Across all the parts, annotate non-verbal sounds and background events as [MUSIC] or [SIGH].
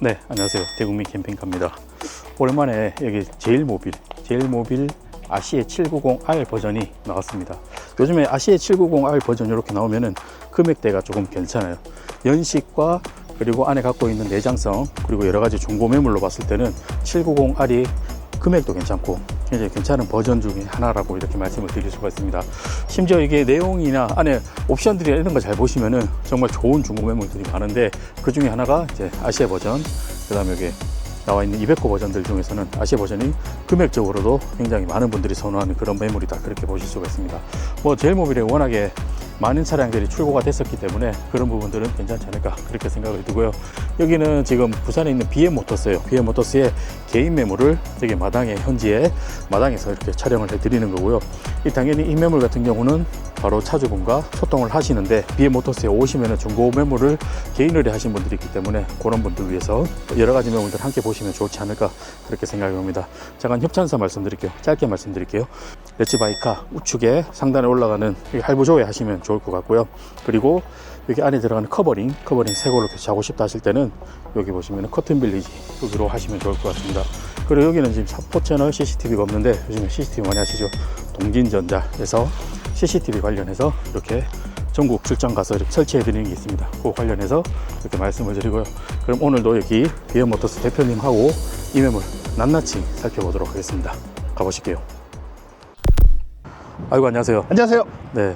네, 안녕하세요. 대국민 캠핑카입니다. 오랜만에 여기 제일모빌, 제일모빌 아시에 790R 버전이 나왔습니다. 요즘에 아시에 790R 버전 이렇게 나오면은 금액대가 조금 괜찮아요. 연식과 그리고 안에 갖고 있는 내장성 그리고 여러 가지 중고 매물로 봤을 때는 790R이 금액도 괜찮고 굉장히 괜찮은 버전 중에 하나라고 이렇게 말씀을 드릴 수가 있습니다. 심지어 이게 내용이나 안에 옵션들이나 이런 거 잘 보시면은 정말 좋은 중고 매물들이 많은데 그 중에 하나가 이제 아시아 버전, 그 다음에 여기 나와 있는 200호 버전들 중에서는 아시아 버전이 금액적으로도 굉장히 많은 분들이 선호하는 그런 매물이다 그렇게 보실 수가 있습니다. 뭐 제일 모빌에 워낙에 많은 차량들이 출고가 됐었기 때문에 그런 부분들은 괜찮지 않을까 그렇게 생각을 두고요. 여기는 지금 부산에 있는 BM 모터스예요. BM 모터스의 개인 매물을 여기 마당에 현지에 마당에서 이렇게 촬영을 해 드리는 거고요. 이 당연히 이 매물 같은 경우는 바로 차주분과 소통을 하시는데 BM 모터스에 오시면은 중고 매물을 개인 의뢰하신 분들이 있기 때문에 그런 분들 위해서 여러 가지 매물들 함께 보시면 좋지 않을까 그렇게 생각이 듭니다. 잠깐 협찬사 말씀드릴게요. 짧게 말씀드릴게요. 렛츠바이카 우측에 상단에 올라가는 이 할부조회 하시면 좋을 것 같고요. 그리고 여기 안에 들어가는 커버링, 커버링 새 걸로 자고 싶다 하실 때는 여기 보시면 커튼 빌리지 여기로 하시면 좋을 것 같습니다. 그리고 여기는 지금 사포 채널 CCTV가 없는데 요즘에 CCTV 많이 하시죠. 동진전자에서 CCTV 관련해서 이렇게 전국 출장 가서 이렇게 설치해 드리는 게 있습니다. 그 관련해서 이렇게 말씀을 드리고요. 그럼 오늘도 여기 비어모터스 대표님하고 이 매물 낱낱이 살펴보도록 하겠습니다. 가보실게요. 아이고 안녕하세요. 안녕하세요. 네.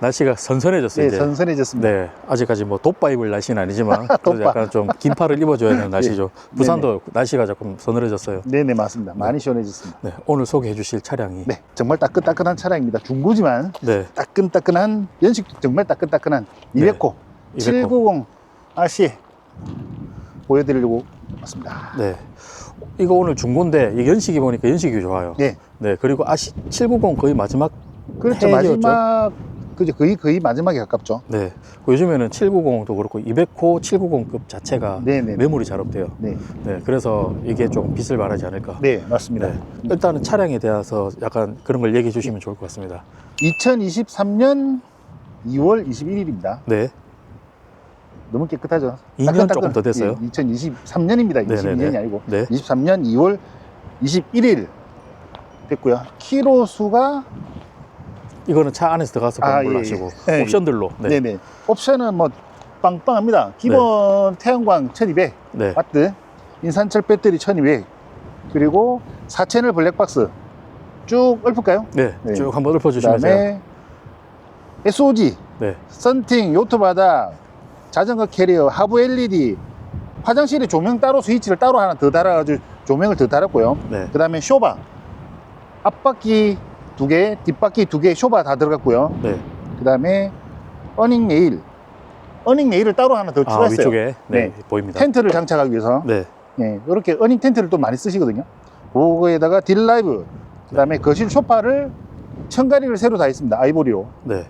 날씨가 선선해졌어요. 네, 이제. 선선해졌습니다. 네, 아직까지 뭐 돋바 입을 날씨는 아니지만 [LAUGHS] 그래도. 약간 좀 긴팔을 입어줘야 되는 [LAUGHS] 날씨죠. 네. 부산도 날씨가 조금 서늘해졌어요. 네, 네, 맞습니다. 많이 시원해졌습니다. 네, 오늘 소개해 주실 차량이 네, 정말 따끈따끈한 차량입니다. 중고지만 네, 따끈따끈한 연식 정말 따끈따끈한 네, 200호 200호. 790 RC 보여드리려고 왔습니다. 네. 이거 오늘 중고인데 이게 연식이 보니까 연식이 좋아요. 네, 네, 그리고 아시 790 거의 마지막 그렇죠. 해외였죠? 마지막 그죠 거의 거의 마지막에 가깝죠. 네. 그 요즘에는 790도 그렇고 200호 790급 자체가 네, 네, 네. 매물이 잘 없대요. 네, 네, 그래서 이게 좀 빚을 말하지 않을까. 네, 맞습니다. 네. 일단은 차량에 대해서 약간 그런 걸 얘기해 주시면 좋을 것 같습니다. 2023년 2월 21일입니다. 네. 너무 깨끗하죠. 2년 조금 더 됐어요? 2023년입니다. 네, 네, 22년이 네. 아니고 네. 23년 2월 21일 됐고요. 키로 수가 이거는 차 안에서 들어가서 아, 걸로 예, 하시고 예. 네. 옵션들로 네. 네. 네 옵션은 뭐 빵빵합니다. 기본 태양광 1200 네. 와트, 인산철 배터리 1200 그리고 4채널 블랙박스 쭉 읊을까요? 네. 네. 쭉 한번 읊어 주시면 제가 그다음에 SOG, 네. 썬팅, 요트 바닥, 자전거 캐리어, 하부 LED, 화장실에 조명 따로 스위치를 따로 하나 더 달아가지고 조명을 더 달았고요. 네. 그 다음에 쇼바 앞바퀴 두 개, 뒷바퀴 두 개 쇼바 다 들어갔고요. 네. 그 다음에 어닝 레일 어닝 레일을 따로 하나 더 아, 추가했어요. 위쪽에 네, 네. 보입니다. 텐트를 장착하기 위해서 네. 네, 이렇게 어닝 텐트를 또 많이 쓰시거든요. 그거에다가 딜라이브 그 다음에 거실 소파를 천가리를 새로 다 했습니다. 아이보리로. 네.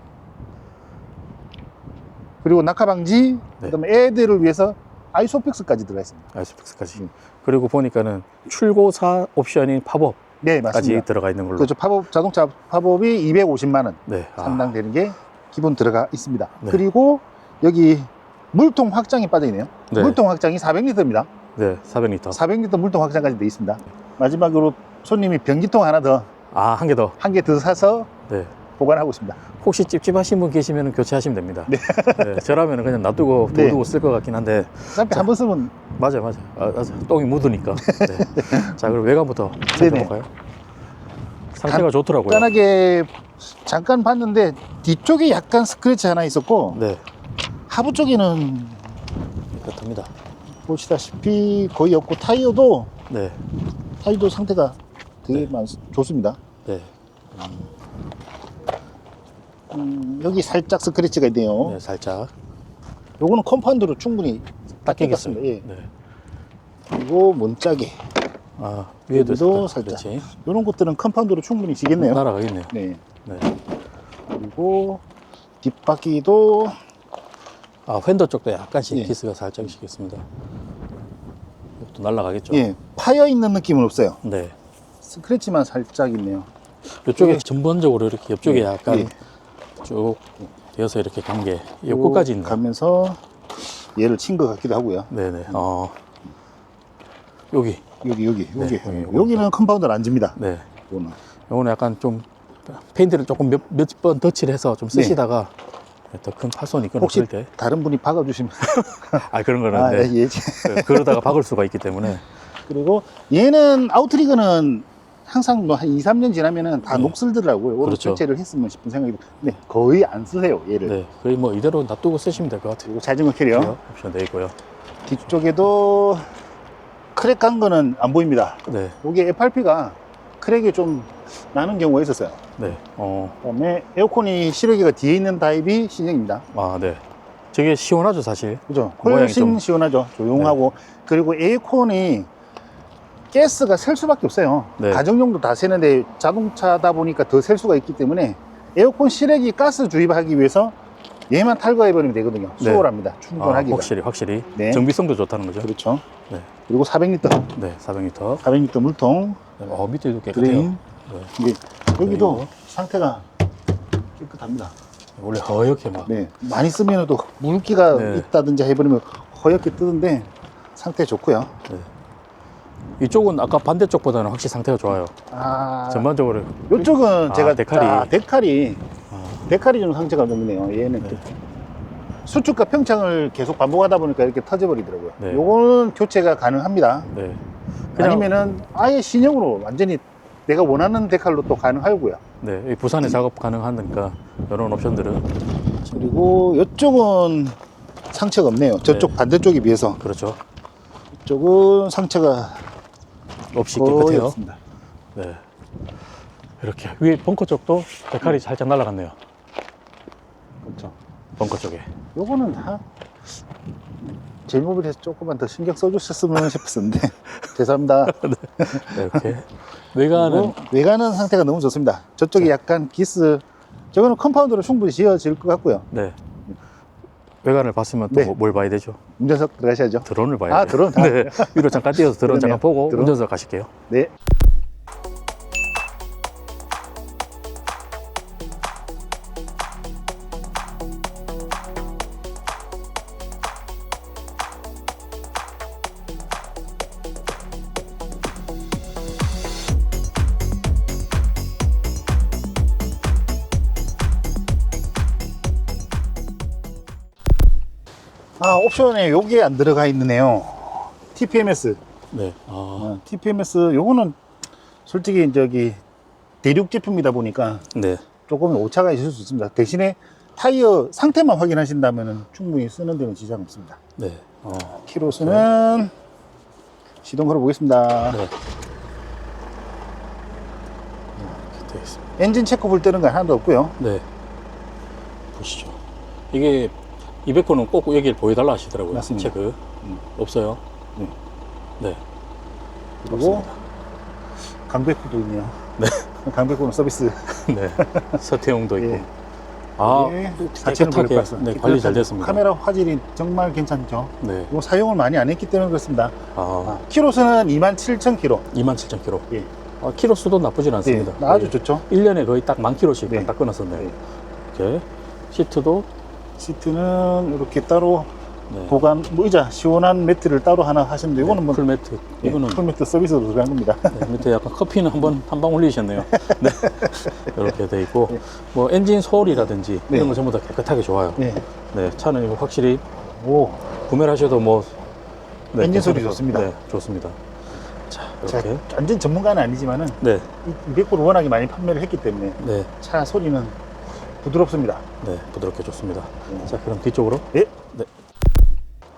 그리고 낙하 방지, 네. 그다음에 애들을 위해서 아이소픽스까지 들어가 있습니다. 아이스픽스까지. 음. 그리고 보니까는 출고사 옵션인 팝업까지 네, 맞습니다. 들어가 있는 걸로. 그렇죠. 팝업 자동차 팝업이 250만 원 네. 아, 상당 되는 게 기본 들어가 있습니다. 네. 그리고 여기 물통 확장이 빠져 있네요. 네. 물통 확장이 400리터입니다. 네. 400리터. 400리터 물통 확장까지 돼 있습니다. 마지막으로 손님이 변기통 하나 더 아, 한 개 더. 한 개 더 사서 네. 보관하고 있습니다. 혹시 찝찝하신 분 계시면 교체하시면 됩니다. 네. 네, 저라면 그냥 놔두고 네. 둬두고 쓸 것 같긴 한데 어차피 한번 쓰면 맞아요, 맞아요. 아, 아, 똥이 묻으니까. 네. [LAUGHS] 자, 그럼 외관부터. 살펴볼까요? 상태가 좋더라고요. 간단하게 잠깐 봤는데 뒤쪽에 약간 스크래치 하나 있었고 네, 하부 쪽에는 그렇답니다. 보시다시피 거의 없고 타이어도 네, 타이어도 상태가 되게 네. 많, 좋습니다. 네, 음, 여기 살짝 스크래치가 있네요. 네, 살짝 요거는 컴파운드로 충분히 닦이겠습니다. 예. 네. 그리고 문짝에 아, 위에도 여기도 살짝. 살짝. 그렇지. 이런 것들은 컴파운드로 충분히 지겠네요. 날아가겠네요. 네. 네. 그리고 뒷바퀴도 아, 휀더 쪽도 약간씩 예. 키스가 살짝 있겠습니다. 이것도 날아가겠죠. 예 파여 있는 느낌은 없어요. 네. 스크래치만 살짝 있네요. 이쪽에 예. 전반적으로 이렇게 옆쪽에 예. 약간 예. 쭉 되어서 이렇게 간 게요 끝까지 있는. 가면서 얘를 친 것 같기도 하고요. 네네. 어, 여기. 여기 여기 여기 네, 여기, 여기. 여기는 컴파운드를 안 집니다. 네. 이거는. 요거는 약간 좀 페인트를 조금 몇 몇 번 덧칠을 해서 좀 쓰시다가 더 큰 파손이 네. 혹시 끊어질 때. 다른 분이 박아주시면 [LAUGHS] 아 그런 거는 아, 네. 예, 예. 그- 그러다가 박을 수가 있기 때문에 그리고 얘는 아우트리그는 항상 뭐 한 2, 3년 지나면은 다 네. 녹슬더라고요. 오늘 그렇죠. 교체를 했으면 싶은 생각이 네, 거의 안 쓰세요, 얘를. 네 거의 뭐 이대로 놔두고 쓰시면 될 것 같아요. 그리고 자전거 캐리어 옵션 돼 있고요. 뒤쪽에도 크랙 간 거는 안 보입니다. 네, 이게 FRP가 크랙이 좀 나는 경우가 있었어요. 네, 어, 그다음에 에어컨이 실외기가 뒤에 있는 타입이 신형입니다. 아, 네. 저게 시원하죠, 사실. 그죠? 훨씬 좀- 네. 시원하죠. 조용하고 그리고 에어컨이 가스가 셀 수밖에 없어요. 네. 가정용도 다 새는데 자동차다 보니까 더 셀 수가 있기 때문에 에어컨 실외기 가스 주입하기 위해서 얘만 탈거해버리면 되거든요. 네. 수월합니다. 아, 충분하기가. 확실히, 확실히. 네. 정비성도 좋다는 거죠. 그렇죠. 네. 그리고 400리터, 네, 400m. 400리터 물통, 어, 밑에도 깨끗해요. 드레인. 네. 이게 여기도 그리고- 상태가 깨끗합니다. 원래 허옇게 막. 네. 많이 쓰면 또 물기가 네. 있다든지 해버리면 허옇게 뜨는데 상태 좋고요. 이쪽은 아까 반대쪽보다는 확실히 상태가 좋아요. 아, 전반적으로. 이쪽은 아, 제가 데칼이. 아, 데칼이 아, 데칼이 좀 상처가 좀 있네요. 얘는 네. 수축과 평창을 계속 반복하다 보니까 이렇게 터져버리더라고요. 네. 요거는 교체가 가능합니다. 네. 그냥, 아니면은 아예 신형으로 완전히 내가 원하는 데칼로 또 가능하고요. 네, 이 부산에 작업 가능하니까 이런 옵션들은. 그리고 이쪽은 상처가 없네요. 저쪽 네. 반대쪽에 비해서 그렇죠. 이쪽은 상처가 없이 거의 깨끗해요. 없습니다. 네. 이렇게. 위에 벙커 쪽도 데칼이 살짝 날아갔네요. 그렇죠. 벙커 쪽에. 요거는 다 제일모빌에서 조금만 더 신경 써주셨으면 싶었는데 [LAUGHS] 죄송합니다. 네, 이렇게. 외관은 그리고 외관은 상태가 너무 좋습니다. 저쪽이 자. 약간 기스 저거는 컴파운드로 충분히 지어질 것 같고요. 네. 외관을 봤으면 또 네. 뭘 봐야 되죠? 운전석 들어가셔야죠. 드론을 봐야 아, 돼요. 드론. 아. [LAUGHS] 네. [LAUGHS] 위로 잠깐 띄어서 드론. 잠깐 보고 드론. 운전석 가실게요. 네. 옵션에 요게 안 들어가 있네요. TPMS. 네. 아, 어, TPMS 요거는 솔직히 저기 대륙 제품이다 보니까 네. 조금 오차가 있을 수 있습니다. 대신에 타이어 상태만 확인하신다면 충분히 쓰는 데는 지장 없습니다. 네. 어, 키로수는 시동 걸어 보겠습니다. 네. 있습니다. 엔진 체크 볼 때는 건 하나도 없고요. 네. 보시죠. 이게 200호는 꼭 여기를 보여달라 하시더라고요. 맞습니다. 체크. 음. 없어요. 네. 네. 그리고. 강백호도 있네요. 네. [LAUGHS] 강백호는 서비스. [LAUGHS] 네. 서태용도 있고. 예. 아, 예, 깨끗하게. 네, 관리 잘 됐습니다. 카메라 화질이 정말 괜찮죠. 네. 이거 사용을 많이 안 했기 때문에 그렇습니다. 아, 아, 키로수는 27,000km. 27,000km. 예. 아, 키로 수도 나쁘진 않습니다. 네, 아주 좋죠. 1년에 거의 딱만 킬로씩 네. 딱 끊었었네요. 네. 이렇게. 시트도 시트는 이렇게 따로 네. 보관, 뭐 의자, 시원한 매트를 따로 하나 하시면 돼요. 이거는 뭐 풀 매트. 예, 이거는 풀 매트 서비스로 들어간 겁니다. 네, 밑에 약간 커피는 한번 [LAUGHS] 한 방 올리셨네요. [LAUGHS] 네. 이렇게 돼 있고 뭐 엔진 소리라든지 네. 이런 거 전부 다 깨끗하게 좋아요. 네. 네, 차는 이거 확실히 오, 구매를 하셔도 뭐 네, 엔진 소리 좋습니다. 네, 좋습니다. 자, 자, 이렇게. 완전 전문가는 아니지만은 네, 200호를 워낙에 많이 판매를 했기 때문에 네, 차 소리는 부드럽습니다. 네, 부드럽게 좋습니다. 네. 자, 그럼 뒤쪽으로. 네. 네.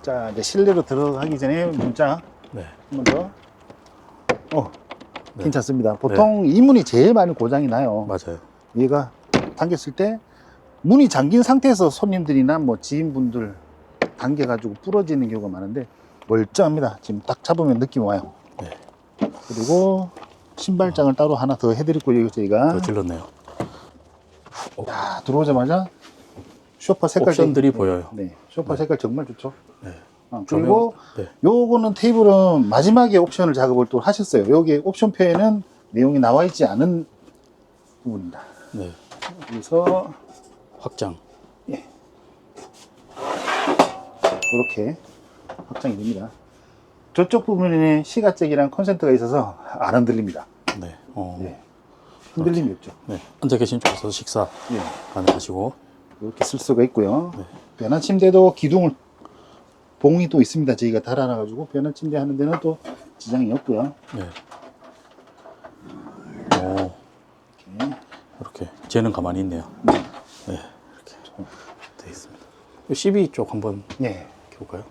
자, 이제 실내로 들어가기 전에 문자 네, 한번 더. 어, 네. 괜찮습니다. 보통 이 문이 제일 많이 고장이 나요. 맞아요. 얘가 당겼을 때 문이 잠긴 상태에서 손님들이나 뭐 지인분들 당겨가지고 부러지는 경우가 많은데 멀쩡합니다. 지금 딱 잡으면 느낌 와요. 네, 그리고 신발장을 따로 하나 더 해드리고 저희가 더 질렀네요. 야, 들어오자마자 쇼파 색깔 옵션들이 되게- 보여요. 네, 쇼파 색깔 정말 좋죠. 네. 어, 그리고 네, 요거는 테이블은 마지막에 옵션을 작업을 또 하셨어요. 여기 옵션표에는 내용이 나와 있지 않은 부분입니다. 네, 그래서 확장. 이렇게 확장이 됩니다. 저쪽 부분에 시가잭이랑 콘센트가 있어서 안 흔들립니다. 네. 어, 네. 흔들림이 없죠. 네. 앉아 계신 쪽에서 식사 예. 가능하시고. 이렇게 쓸 수가 있고요. 네. 변환 침대도 기둥을 봉이 또 있습니다. 저희가 달아놔 가지고 변환 침대 하는 데는 또 지장이 없고요. 네. 오, 이렇게. 이렇게. 쟤는 가만히 있네요. 네. 이렇게 돼 있습니다. 12쪽 한번 네. 이렇게 볼까요?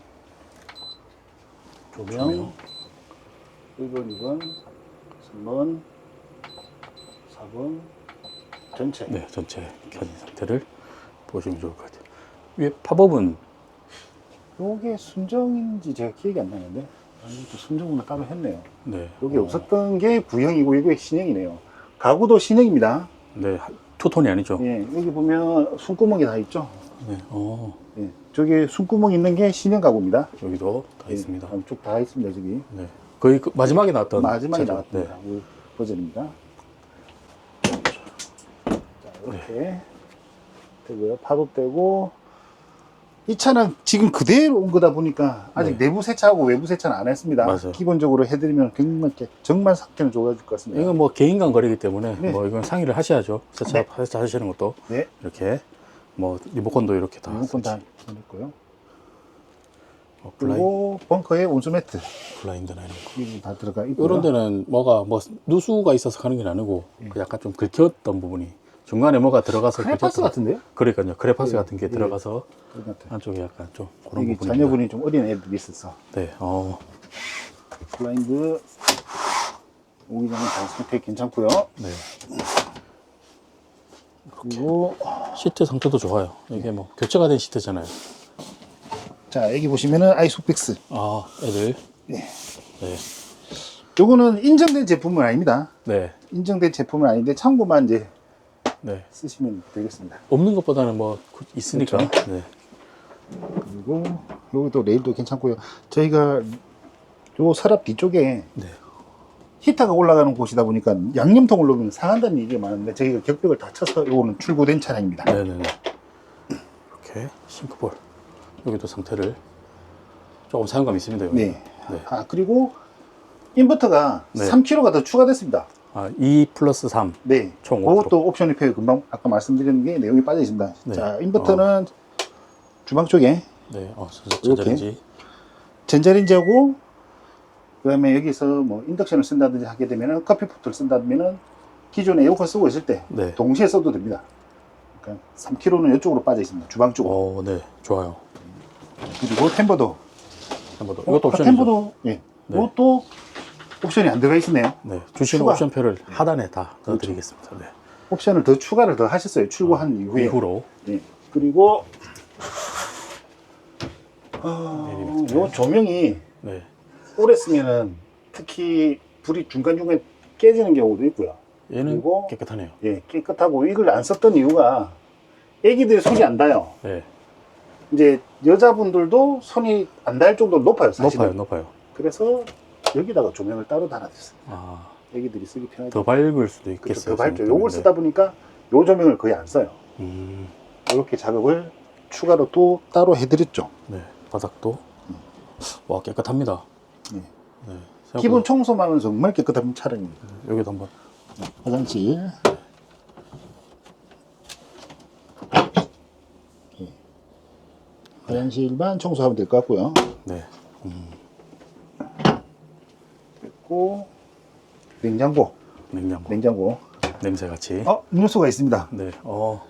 조명 1번, 2번, 3번, 4번 전체. 네, 전체 켜진 상태를 보시면 좋을 것 같아요. 위에 팝업은 요게 순정인지 제가 기억이 안 나는데 아, 이것도 순정으로 따로 했네요. 네. 여기 어, 없었던 게 구형이고 이게 신형이네요. 가구도 신형입니다. 네, 투톤이 아니죠. 예, 여기 보면 숨구멍이 다 있죠. 네. 어, 예, 저기 숨구멍 있는 게 신형 가구입니다. 여기도 다 예, 있습니다. 쭉 다 있습니다. 저기 네. 거의 그 마지막에 나왔던 마지막에. 나왔던 네. 가구 버전입니다. 자, 이렇게 되고요. 팝업되고 이 차는 지금 그대로 온 거다 보니까 아직 네. 내부 세차하고 외부 세차는 안 했습니다. 맞아요. 기본적으로 해드리면 정말, 정말 상태는 좋아질 것 같습니다. 이건 뭐 개인간 거리기 때문에 네. 뭐 이건 상의를 하셔야죠. 세차 네. 하시는 것도 네, 이렇게 뭐 리모컨도 이렇게 다 리모컨 다. 뭐 블라인, 그리고 벙커에 온수 매트 블라인드나 이런 거. 이다 들어가 있고요. 이런 데는 뭐가 뭐 누수가 있어서 가는 게 아니고 그 약간 좀 긁혔던 부분이 중간에 뭐가 들어가서 크레파스 같은데요? 그러니까요. 크레파스 예, 같은 게 예. 들어가서 그런 것 같아요. 안쪽에 약간 좀 그런 여기 부분이 자녀분이 좀 어린 애들이 있어서 네. 어. 블라인드 오기장은 잘 상태 괜찮고요. 네. 그리고 시트 상태도 좋아요. 이게 뭐 교체가 된 시트잖아요. 자 여기 보시면은 아이소픽스 아, 애들. 예. 네. 요거는 인정된 제품은 아닙니다. 네. 인정된 제품은 아닌데 참고만 이제 네. 쓰시면 되겠습니다. 없는 것보다는 뭐 있으니까. 그렇죠. 네. 그리고 여기도 레일도 괜찮고요. 저희가 요 서랍 뒤쪽에 네. 히터가 올라가는 곳이다 보니까 양념통을 넣으면 상한다는 얘기가 많은데 저희가 격벽을 다 쳐서 요거는 출고된 차량입니다. 네네네. 이렇게 싱크볼. 여기도 상태를 조금 사용감 있습니다. 여기. 네. 네. 아 그리고 인버터가 네. 3kg가 더 추가됐습니다. 아, 2 플러스 3. 네. 총 그것도 옵션 표 금방 아까 말씀드린 게 내용이 빠져 있습니다. 네. 자, 인버터는 주방 쪽에 네. 어. 전자레인지. 전자레인지하고 그다음에 여기서 뭐 인덕션을 쓴다든지 하게 되면은 커피포트를 쓴다면은 기존에 에어컨 쓰고 있을 때 네. 동시에 써도 됩니다. 그러니까 3kg는 이쪽으로 빠져 있습니다. 주방 쪽으로. 어, 네. 좋아요. 그리고 템버도. 어, 이것도 아, 옵션이죠. 템버도 예. 네. 이것도 옵션이 안 들어가 있네요. 네. 주시는 추가. 옵션표를 하단에 다 넣어드리겠습니다. 네. 옵션을 더 추가를 더 하셨어요. 출고한 이후에. 이후로. 예. 그리고 어, 요 조명이 네. 오래 쓰면은 특히 불이 중간 중간 깨지는 경우도 있고요. 얘는 그리고- 깨끗하네요. 예, 깨끗하고 이걸 안 썼던 이유가 애기들이 손이 안 닿아요. 네. 이제 여자분들도 손이 안 닿을 정도로 높아요, 사실은. 높아요, 높아요. 그래서 여기다가 조명을 따로 달아줬어요. 아, 애기들이 쓰기 편하게. 더 밝을 수도 그렇죠, 있겠어요. 더 밝죠. 요걸 쓰다 보니까 요 조명을 거의 안 써요. 음, 이렇게 작업을 추가로 또 따로 해드렸죠. 네. 바닥도. 와, 깨끗합니다. 예. 네. 생각보다- 기본 청소만은 정말 깨끗한 차량입니다. 여기도 한번. 화장실. 예. 화장실만 청소하면 될 것 같고요. 네. 음, 그리고 냉장고, 냉장고. 냉장고. 냄새 같이. 어, 음료수가 있습니다. 네. 어.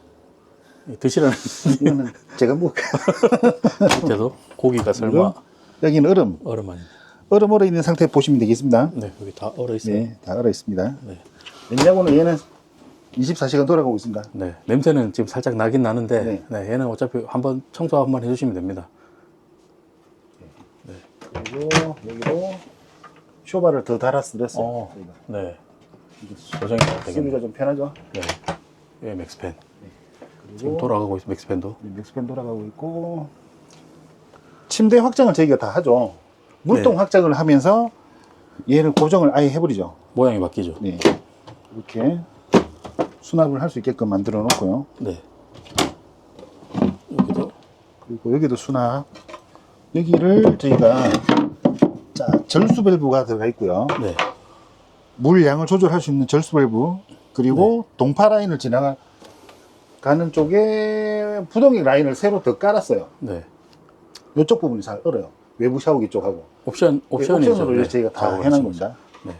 이 드시라는 [LAUGHS] 이거는 제가 뭐 [LAUGHS] 밑에도 고기가 설마 여기는 얼음, 얼음 아닌데. 얼음 얼어 있는 상태 보시면 되겠습니다. 네, 여기 다 얼어 있어요. 네, 다 얼어 있습니다. 네. 냉장고는 얘는 24시간 돌아가고 있습니다. 네. 냄새는 지금 살짝 나긴 나는데, 네. 네. 얘는 어차피 한번 청소 한번 해주시면 됩니다. 그리고 여기도 쇼바를 더 달아서 드렸어요. 어. 저희가. 네. 고정이 잘 되겠네요. 쓰기가 좀 편하죠. 네. 예, 맥스펜. 지금 그리고 돌아가고 있어, 맥스펜도. 네, 맥스펜 돌아가고 있고 침대 확장을 저희가 다 하죠. 물통 네. 확장을 하면서 얘를 고정을 아예 해버리죠. 모양이 바뀌죠. 네. 이렇게 수납을 할 수 있게끔 만들어 놓고요. 네. 여기도. 그리고 여기도 수납. 여기를 저희가 자, 절수 밸브가 들어가 있고요. 네. 물 양을 조절할 수 있는 절수 밸브 그리고 네. 동파 라인을 지나가는 쪽에 부동액 라인을 새로 더 깔았어요. 네. 이쪽 부분이 잘 얼어요. 외부 샤워기 쪽하고 옵션 옵션이죠. 옵션으로 네, 저희가 다 작업을 해놓은 겁니다. 네.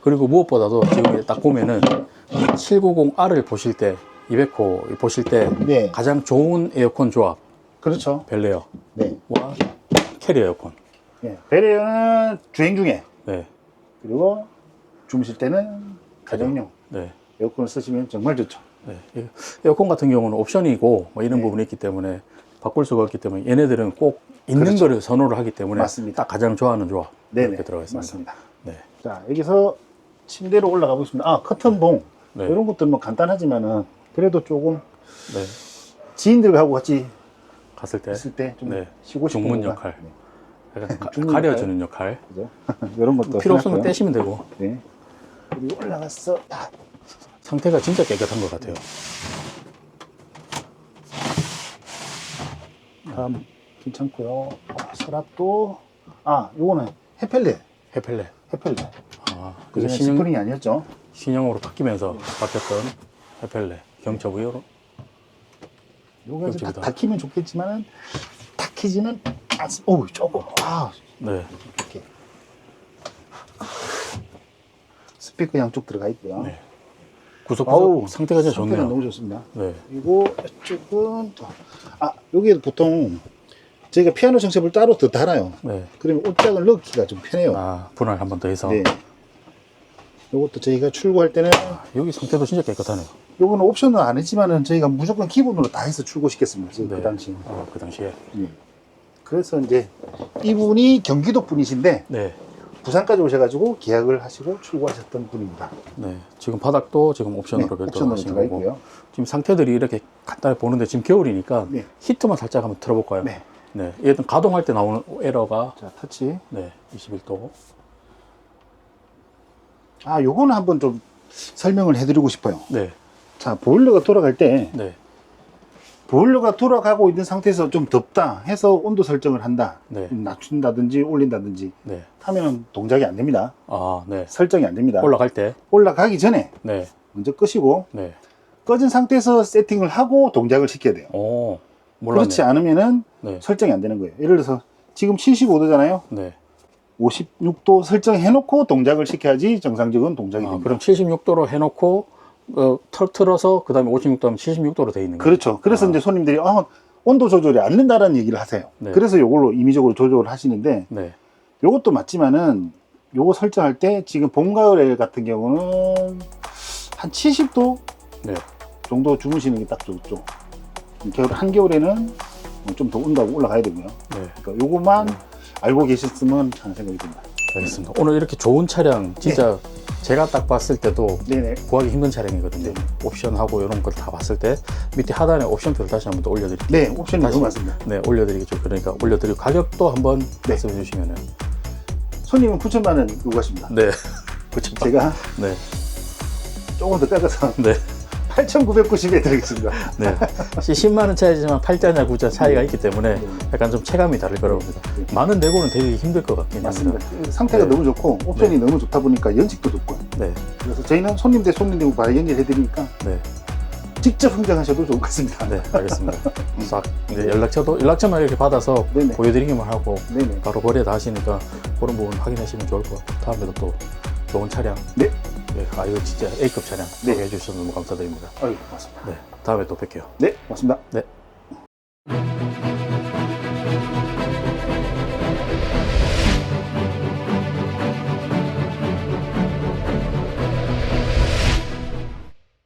그리고 무엇보다도 지금 딱 보면은 790R을 보실 때 200호 보실 때 네, 가장 좋은 에어컨 조합 그렇죠. 벨레어와 네, 캐리어 에어컨. 예. 베레어는 주행 중에 네. 그리고 주무실 때는 가정용 네. 에어컨을 쓰시면 정말 좋죠. 네. 이 에어컨 같은 경우는 옵션이고 뭐 이런 네. 부분이 있기 때문에 바꿀 수가 없기 때문에 얘네들은 꼭 있는 그렇죠. 거를 선호를 하기 때문에 맞습니다. 딱 가장 좋아하는 조합 네네, 이렇게 들어가 있습니다. 맞습니다. 네. 자, 여기서 침대로 올라가 보겠습니다. 아, 커튼봉 네. 이런 것들은 뭐 간단하지만은 그래도 조금 네. 지인들하고 같이 갔을 때 있을 때좀 네. 쉬고 싶은 공간. 역할. 네. 약간 가, 가려주는 역할. 그죠? 이런 것도 필요 없으면. 떼시면 되고 네. 그리고 올라가서 아, 상태가 진짜 깨끗한 것 같아요. 다음 괜찮고요. 아, 서랍도 아, 요거는 해펠레, 해펠레. 해펠레. 아, 그게 신형, 스프링이 아니었죠? 신형으로 바뀌면서 바뀌었던 해펠레. 경첩 의료로. 요거 다, 그렇습니다. 다 키면 좋겠지만은 다 키지는 오, 조금 아, 네. 이렇게 스피커 양쪽 들어가 있고요. 네. 구석 아우, 구석 상태가 진짜 상태는 좋네요. 너무 좋습니다. 네. 그리고 이쪽은 또, 아 여기 보통 저희가 피아노 정cep을 따로 더 달아요. 네. 그러면 옷장을 넣기가 좀 편해요. 아, 분할 한 번 더 해서. 네. 요것도 저희가 출고할 때는 여기 상태도 진짜 깨끗하네요. 요거는 옵션은 안 했지만은 저희가 무조건 기본으로 다 해서 출고시켰습니다. 지금 네. 그 당시. 어, 그 당시에. 예. 그래서 이제 이분이 경기도 분이신데 네. 부산까지 오셔가지고 계약을 하시고 출고하셨던 분입니다. 네. 지금 바닥도 지금 옵션으로 네, 별도로 옵션으로 하신 들어가 거고. 있고요. 지금 상태들이 이렇게 간단히 보는데 지금 겨울이니까 네. 히트만 살짝 한번 틀어볼까요? 네. 네. 일단 가동할 때 나오는 에러가 자 터치. 네, 21도. 아 요거는 한번 좀 설명을 해드리고 싶어요. 네. 자 보일러가 돌아갈 때 네. 보일러가 돌아가고 있는 상태에서 좀 덥다 해서 온도 설정을 한다. 네. 낮춘다든지 올린다든지 네. 하면은 동작이 안 됩니다. 아, 네. 설정이 안 됩니다. 올라갈 때. 올라가기 전에 네. 먼저 끄시고 네. 꺼진 상태에서 세팅을 하고 동작을 시켜야 돼요. 오. 몰랐네. 그렇지 않으면은 네. 설정이 안 되는 거예요. 예를 들어서 지금 75도잖아요. 네. 56도 설정해 놓고 동작을 시켜야지 정상적인 동작이 아, 됩니다. 그럼 76도로 해 놓고 어, 털 틀어서 그 다음에 56도 하면 76도로 돼 있는 거예요. 그렇죠. 그래서 아. 이제 손님들이 아, 온도 조절이 안 된다는 얘기를 하세요. 네. 그래서 이걸로 임의적으로 조절을 하시는데 네. 요것도 맞지만은 요거 설정할 때 지금 봄 가을에 같은 경우는 한 70도 네. 정도 주무시는 게 딱 좋죠. 겨울 한겨울에는 좀 더 온다고 올라가야 되고요. 네. 그러니까 요것만 알고 계셨으면 하는 생각이 듭니다. 알겠습니다. 오늘 이렇게 좋은 차량 진짜 제가 딱 봤을 때도 네네. 구하기 힘든 차량이거든요. 네. 옵션하고 이런 걸 다 봤을 때 밑에 하단에 옵션표를 다시 한번 더 올려드릴게요. 네, 옵션이 다시- 너무 많습니다. 네, 올려드리겠죠. 그러니까 올려드리고 가격도 한번 네. 말씀해 주시면은. 손님은 9천만 원 요구하십니다. 네. [LAUGHS] 그쵸. 제가 네. 조금 더 깎아서 네. 8,990에 드리겠습니다. 네. 10만 원 차이지만 8자냐 9자 차이가 있기 때문에 네. 약간 좀 체감이 다를 거라고 봅니다. 네. 많은 내고는 되게 힘들 것 같긴 맞습니다. 합니다. 상태가 네. 너무 좋고 옵션이 너무 좋다 보니까 연식도 좋고요. 네. 그래서 저희는 손님 대 손님 되고 바로 연결해 드리니까 네. 직접 흥정하셔도 좋을 것 같습니다. 네. 알겠습니다. 싹 이제 연락처도 연락처만 이렇게 받아서 네네. 보여드리기만 하고 네네. 바로 거래 다 하시니까 그런 부분 확인하시면 좋을 것 같아요. 다음에도 또 좋은 차량. 네. 네, 아 이거 진짜 A급 차량 네. 소개해 주셔서 너무 감사드립니다. 아유, 고맙습니다. 네, 다음에 또 뵐게요. 네, 고맙습니다. 네.